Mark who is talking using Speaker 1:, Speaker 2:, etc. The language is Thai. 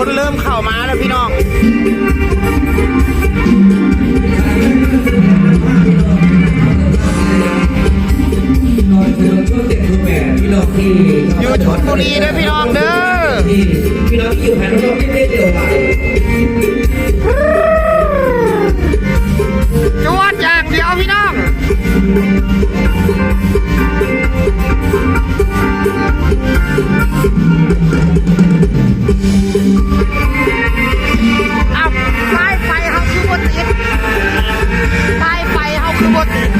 Speaker 1: คนเริ่มเข่ามาแล้วพี่น้องอยู่ชลบุรีนะพี่น้องเด้อ
Speaker 2: พี่น้องที่อยู่แถวเนี้ย
Speaker 1: จวดอย่างเดียวพี่น้อง อ้าวไฟไฟเขาคือบทติดไฟไฟเขาคือบทติด